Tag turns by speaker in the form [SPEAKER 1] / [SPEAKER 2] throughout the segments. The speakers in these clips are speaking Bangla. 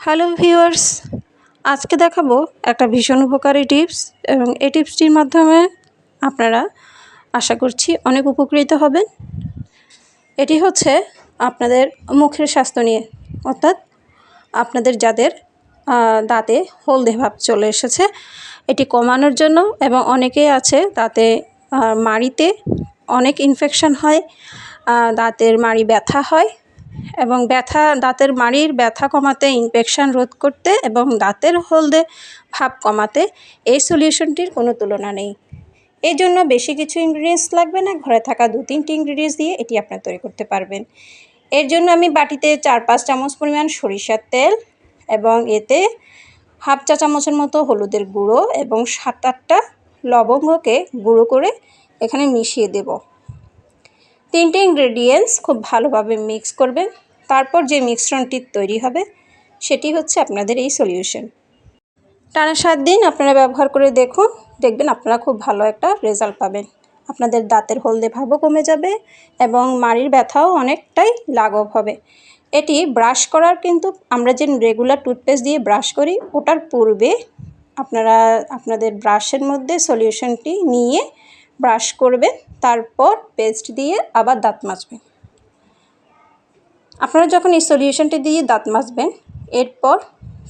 [SPEAKER 1] হ্যালো ভিউয়ার্স, আজকে দেখাবো একটা ভীষণ উপকারী টিপস এবং এই টিপসটির মাধ্যমে আপনারা আশা করছি অনেক উপকৃত হবেন। এটি হচ্ছে আপনাদের মুখের স্বাস্থ্য নিয়ে, অর্থাৎ আপনাদের যাদের দাঁতে হলদে ভাব চলে এসেছে, এটি কমানোর জন্য এবং অনেকেই আছে দাঁতে মাড়িতে অনেক ইনফেকশন হয় দাঁতের মাড়ি ব্যথা হয় এবং ব্যথা, দাঁতের মাড়ির ব্যথা কমাতে ইনফেকশান রোধ করতে এবং দাঁতের হলদে ভাব কমাতে এই সলিউশনটির কোনো তুলনা নেই। এই জন্য বেশি কিছু ইনগ্রিডিয়েন্টস লাগবে না, ঘরে থাকা দু তিনটি ইনগ্রিডিয়েন্টস দিয়ে এটি আপনার তৈরি করতে পারবেন। এর জন্য আমি বাটিতে চার পাঁচ চামচ পরিমাণ সরিষার তেল এবং এতে হাফ চা চামচের মতো হলুদের গুঁড়ো এবং সাত আটটা লবঙ্গকে গুঁড়ো করে এখানে মিশিয়ে দেব। তিনটে ইনগ্রেডিয়েন্টস খুব ভালোভাবে মিক্স করবেন। তারপর যে মিশ্রণটি তৈরি হবে, সেটি হচ্ছে আপনাদের এই সলিউশন টানা সাত দিন আপনারা ব্যবহার করে দেখুন, দেখবেন আপনারা খুব ভালো একটা রেজাল্ট পাবেন। আপনাদের দাঁতের হলদে ভাবও কমে যাবে এবং মাড়ির ব্যথাও অনেকটাই লাঘব হবে। এটি ব্রাশ করার কিন্তু আমরা যে রেগুলার টুথপেস্ট দিয়ে ব্রাশ করি, ওটার পূর্বে আপনারা, আপনাদের ব্রাশের মধ্যে সলিউশনটি নিয়ে ব্রাশ করবেন। তারপর পেস্ট দিয়ে আবার দাঁত মাজবেন। আপনারা যখন এই সলিউশনটি দিয়ে দাঁত মাজবেন, এরপর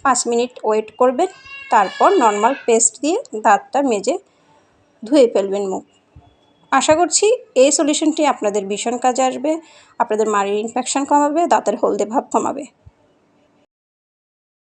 [SPEAKER 1] পাঁচ মিনিট ওয়েট করবেন, তারপর নর্মাল পেস্ট দিয়ে দাঁতটা মেজে ধুয়ে ফেলবেন মুখ। আশা করছি এই সলিউশনটি আপনাদের ভীষণ কাজে আসবে, আপনাদের মাড়ির ইনফেকশন কমাবে, দাঁতের হলদে ভাব কমাবে।